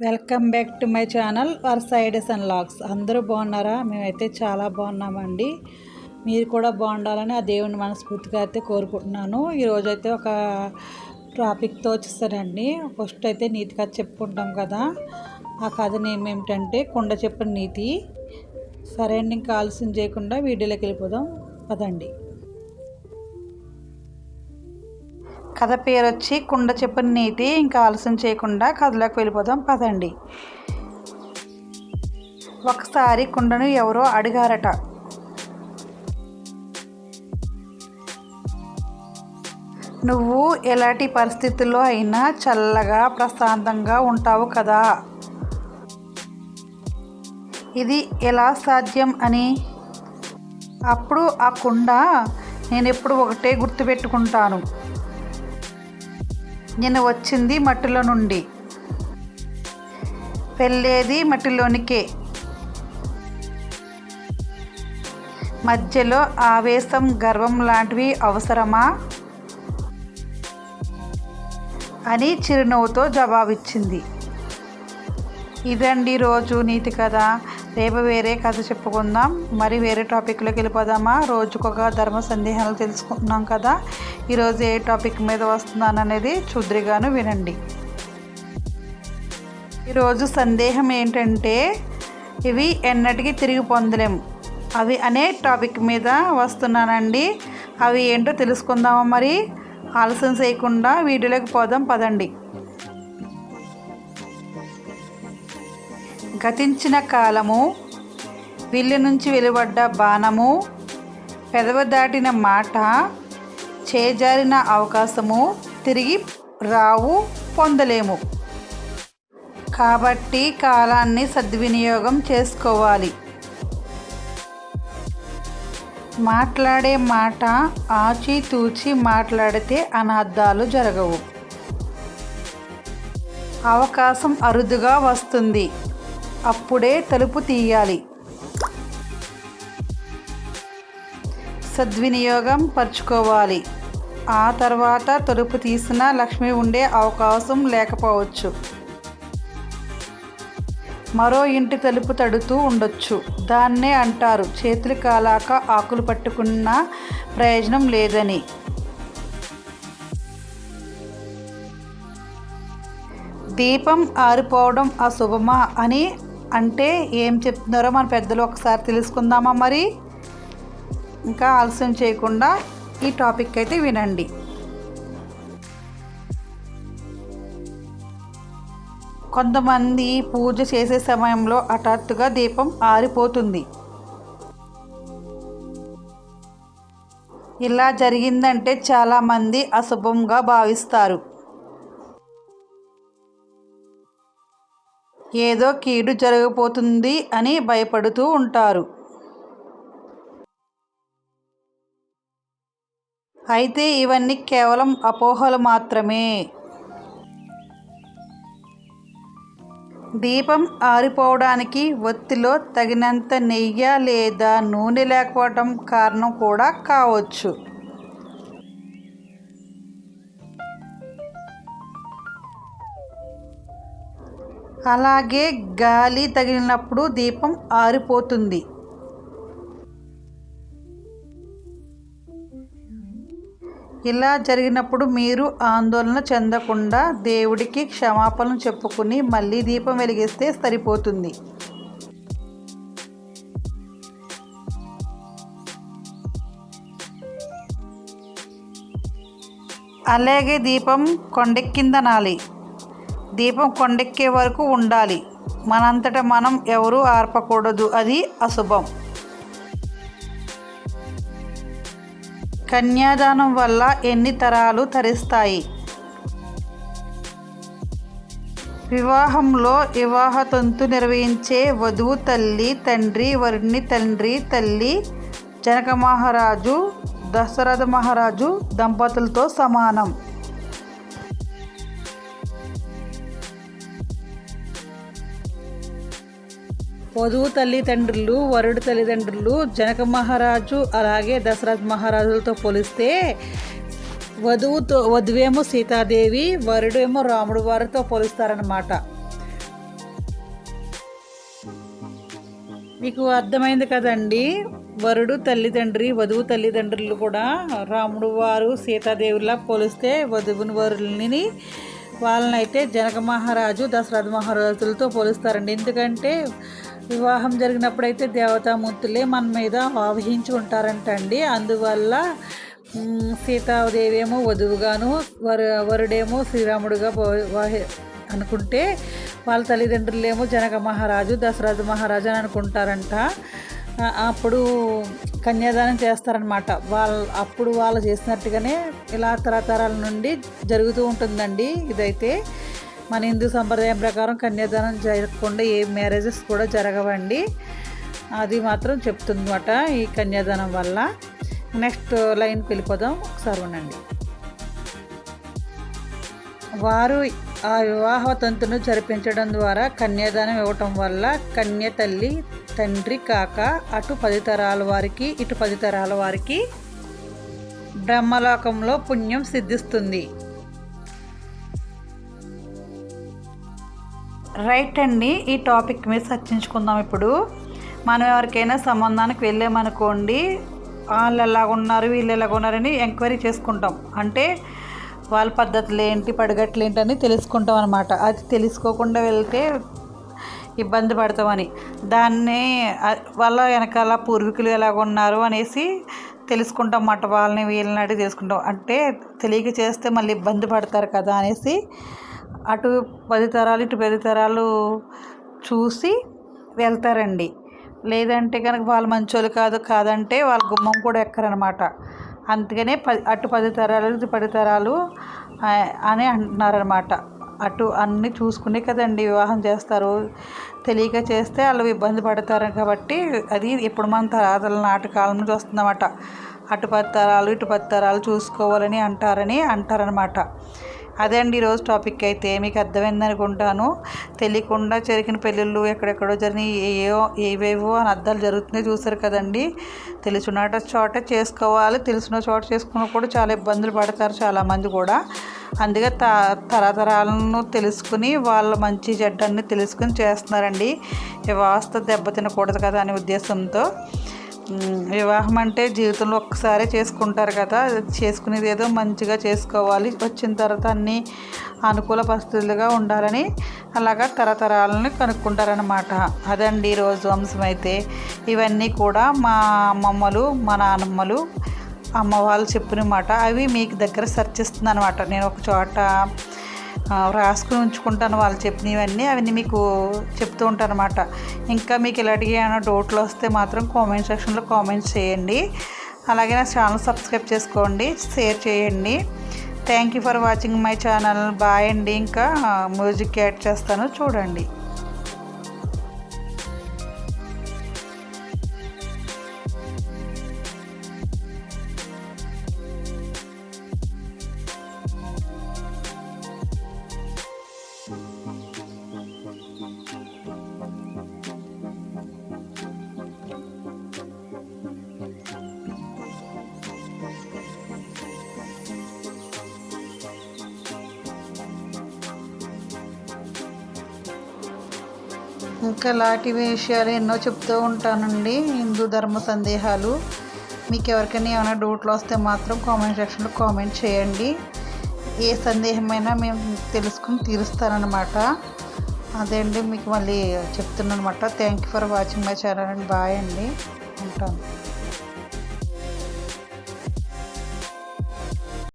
Welcome back to my channel vars ideas and logs అందరూ బాగున్నారా? మేమైతే చాలా బాగున్నామండి. మీరు కూడా బాగుండాలని ఆ దేవుని మనస్ఫూర్తిగా అయితే కోరుకుంటున్నాను. ఈరోజు అయితే ఒక టాపిక్తో వచ్చేసానండి. ఫస్ట్ అయితే నీతి కథ చెప్పుకుంటాం కదా. ఆ కథ నేమ్ ఏమిటంటే కుండ చెప్పిన నీతి. సరే అండి ఇంకా ఆలస్యం చేయకుండా వీడియోలోకి వెళ్ళిపోదాం. పదండి. కథ పేరు వచ్చి కుండ చెప్పిన నీతి ఇంకా ఆలస్యం చేయకుండా కథలోకి వెళ్ళిపోదాం పదండి. ఒకసారి కుండను ఎవరో అడిగారట. నువ్వు ఎలాంటి పరిస్థితుల్లో అయినా చల్లగా ప్రశాంతంగా ఉంటావు కదా. ఇది ఎలా సాధ్యం అని? అప్పుడు ఆ కుండ నేను ఎప్పుడు ఒకటే గుర్తుపెట్టుకుంటాను. నేను వచ్చింది మట్టిలో నుండి. వెళ్ళేది మట్టిలోనికే. మధ్యలో ఆవేశం గర్వం లాంటివి అవసరమా? అని చిరునవ్వుతో జవాబిచ్చింది. ఇదండి రోజు నీతి కథ. రేపు వేరే కథ చెప్పుకుందాం. మరి వేరే టాపిక్లోకి వెళ్ళిపోదామా? రోజుకొక ధర్మ సందేహాలు తెలుసుకున్నాం కదా. ఈరోజు ఏ టాపిక్ మీద వస్తున్నాను అనేది చూద్రిగాను వినండి. ఈరోజు సందేహం ఏంటంటే ఇవి ఎన్నటికీ తిరిగి పొందలేము. అవి అనే టాపిక్ మీద వస్తున్నానండి. అవి ఏంటో తెలుసుకుందామా మరి? ఆలస్యం చేయకుండా వీడియోలోకి పోదాం పదండి. గతించిన కాలము విల్లు నుంచి వెలువడ్డ బాణము పెదవ దాటిన మాట చేజారిన అవకాశము తిరిగి రావు పొందలేము. కాబట్టి కాలాన్ని సద్వినియోగం చేసుకోవాలి. మాట్లాడే మాట ఆచితూచి మాట్లాడితే అనర్థాలు జరగవు. అవకాశం అరుదుగా వస్తుంది. అప్పుడే తలుపు తీయాలి. సద్వినియోగం పరుచుకోవాలి. ఆ తర్వాత తలుపు తీసిన లక్ష్మి ఉండే అవకాశం లేకపోవచ్చు. మరో ఇంటి తలుపు తడుతూ ఉండొచ్చు. దాన్నే అంటారు. చేతులు కాలాక ఆకులు పట్టుకున్న ప్రయోజనం లేదని. దీపం ఆరిపోవడం అశుభమా అని అంటే ఏం చెప్తున్నారో మన పెద్దలు ఒకసారి తెలుసుకుందామా మరి? ఇంకా ఆలస్యం చేయకుండా ఈ టాపిక్ అయితే వినండి. కొంతమంది పూజ చేసే సమయంలో హఠాత్తుగా దీపం ఆరిపోతుంది. ఇలా జరిగిందంటే చాలామంది అశుభంగా భావిస్తారు. ఏదో కీడు జరగబోతుంది అని భయపడుతూ ఉంటారు. అయితే ఇవన్నీ కేవలం అపోహలు మాత్రమే. దీపం ఆరిపోవడానికి ఒత్తిలో తగినంత నెయ్యి లేదా నూనె లేకపోవడం కారణం కూడా కావచ్చు. అలాగే గాలి తగిలినప్పుడు దీపం ఆరిపోతుంది. ఇలా జరిగినప్పుడు మీరు ఆందోళన చెందకుండా దేవుడికి క్షమాపణ చెప్పుకుని మళ్ళీ దీపం వెలిగిస్తే సరిపోతుంది. అలాగే దీపం కొండెక్కిందనాలి దీపం కొండెక్కే వరకు ఉండాలి. మనంతట మనం ఎవరూ ఆర్పకూడదు. అది అశుభం. కన్యాదానం వల్ల ఎన్ని తరాలు తరిస్తాయి? వివాహంలో వివాహ తంతు నిర్వహించే వధువు తల్లి తండ్రి వరుణ్ణి తండ్రి తల్లి జనక మహారాజు దశరథ మహారాజు దంపతులతో సమానం. వధువు తల్లిదండ్రులు వరుడు తల్లిదండ్రులు జనక మహారాజు అలాగే దశరథ మహారాజులతో పోలిస్తే వధువుతో వధువేమో సీతాదేవి వరుడేమో రాముడు వారితో పోలుస్తారనమాట మీకు అర్థమైంది కదండి? వరుడు తల్లిదండ్రి వధువు తల్లిదండ్రులు కూడా రాముడు వారు సీతాదేవిలా పోలిస్తే వధువుని వరుల్ని వాళ్ళనైతే జనక మహారాజు దశరథ మహారాజులతో పోలుస్తారండి. ఎందుకంటే వివాహం జరిగినప్పుడైతే దేవతామూర్తులే మన మీద ఆవహించి ఉంటారంటండి. అందువల్ల సీతాదేవి ఏమో వధువుగాను వరు వరుడేమో శ్రీరాముడుగా అనుకుంటే వాళ్ళ తల్లిదండ్రులేమో జనక మహారాజు దశరథ మహారాజు అని అనుకుంటారంట. అప్పుడు కన్యాదానం చేస్తారనమాట వాళ్ళ అప్పుడు వాళ్ళు చేసినట్టుగానే ఇలా తరతరాల నుండి జరుగుతూ ఉంటుందండి ఇదైతే. మన హిందూ సంప్రదాయం ప్రకారం కన్యాదానం జరగకుండా ఏ మ్యారేజెస్ కూడా జరగవండి. అది మాత్రం చెప్తుందన్నమాట ఈ కన్యాదానం వల్ల. నెక్స్ట్ లైన్కి వెళ్ళిపోదాం. ఒకసారి ఉండండి. వారు ఆ వివాహ తంతును జరిపించడం ద్వారా కన్యాదానం ఇవ్వటం వల్ల కన్య తల్లి తండ్రి కాక అటు పది తరాల వారికి ఇటు పది తరాల వారికి బ్రహ్మలోకంలో పుణ్యం సిద్ధిస్తుంది. రైట్ అండి ఈ టాపిక్ మీద చర్చించుకుందాం ఇప్పుడు. మనం ఎవరికైనా సంబంధానికి వెళ్ళామనుకోండి వాళ్ళు ఎలాగ ఉన్నారు వీళ్ళు ఎలాగ ఉన్నారని ఎంక్వైరీ చేసుకుంటాం. అంటే వాళ్ళ పద్ధతులు ఏంటి పడగట్లు ఏంటని తెలుసుకుంటాం అనమాట అది తెలుసుకోకుండా వెళ్తే ఇబ్బంది పడతామని. దాన్ని వాళ్ళ వెనకాల పూర్వీకులు ఎలాగ ఉన్నారు అనేసి తెలుసుకుంటాం అన్నమాట. వాళ్ళని వీళ్ళని అడిగి తెలుసుకుంటాం. అంటే తెలియక చేస్తే మళ్ళీ ఇబ్బంది పడతారు కదా అనేసి అటు పది తరాలు ఇటు పది తరాలు చూసి వెళ్తారండి. లేదంటే కనుక వాళ్ళు మంచోళ్ళు కాదు కాదంటే వాళ్ళ గుమ్మం కూడా ఎక్కరనమాట. అందుకనే పది అటు పది తరాలు ఇటు పది తరాలు అని అంటున్నారనమాట. అటు అన్నీ చూసుకునే కదండి వివాహం చేస్తారు. తెలియక చేస్తే వాళ్ళు ఇబ్బంది పడతారు కాబట్టి అది ఇప్పుడు మన తరాతల నాటకాల నుంచి వస్తుందన్నమాట. అటు పది తరాలు ఇటు పది తరాలు చూసుకోవాలని అంటారని అంటారనమాట. అదే అండి ఈరోజు టాపిక్ అయితే మీకు అర్థమైంది అనుకుంటాను. తెలియకుండా జరిగిన పెళ్ళిళ్ళు ఎక్కడెక్కడో జరిగిన ఏవో ఏవేవో అని అర్థాలు జరుగుతున్నాయి చూసారు కదండి. తెలిసిన చోట చేసుకోవాలి తెలిసిన చోట చేసుకున్న కూడా చాలా ఇబ్బందులు పడతారు చాలామంది కూడా. అందుకే త తరతరాలను తెలుసుకుని వాళ్ళ మంచి చెడ్డన్ని తెలుసుకుని చేస్తున్నారండి. ఈ దెబ్బ తినకూడదు కదా అనే ఉద్దేశంతో. వివాహం అంటే జీవితంలో ఒక్కసారే చేసుకుంటారు కదా. చేసుకునేది ఏదో మంచిగా చేసుకోవాలి. వచ్చిన తర్వాత అన్నీ అనుకూల పరిస్థితులుగా ఉండాలని అలాగా తరతరాలను కనుక్కుంటారనమాట అదండి ఈరోజు అంశం అయితే. ఇవన్నీ కూడా మా అమ్మమ్మలు మా నానమ్మలు అమ్మ వాళ్ళు చెప్పిన మాట అవి మీకు దగ్గర సెర్చ్ అనమాట నేను ఒక చోట రాసుకుని ఉంచుకుంటాను వాళ్ళు చెప్పినవన్నీ అవన్నీ మీకు చెప్తూ ఉంటాను అనమాట ఇంకా మీకు ఇలాంటివి ఏమైనా డౌట్లు వస్తే మాత్రం కామెంట్ సెక్షన్లో కామెంట్స్ చేయండి. అలాగే నా ఛానల్ సబ్స్క్రైబ్ చేసుకోండి షేర్ చేయండి. Thank you for watching my channel bye అండి. ఇంకా మ్యూజిక్ యాడ్ చేస్తాను. చూడండి. ఇంకా లాంటి విషయాలు ఎన్నో చెప్తూ ఉంటానండి. హిందూ ధర్మ సందేహాలు. మీకు ఎవరికైనా ఏమైనా డౌట్లు వస్తే మాత్రం కామెంట్ సెక్షన్లో కామెంట్ చేయండి. ఏ సందేహమైనా మేము తెలుసుకుని తీరుస్తానన్నమాట. అదే అండి మీకు మళ్ళీ చెప్తున్నాను అనమాట thank you for watching my channel అండి బాయ్ అండి. ఉంటాను.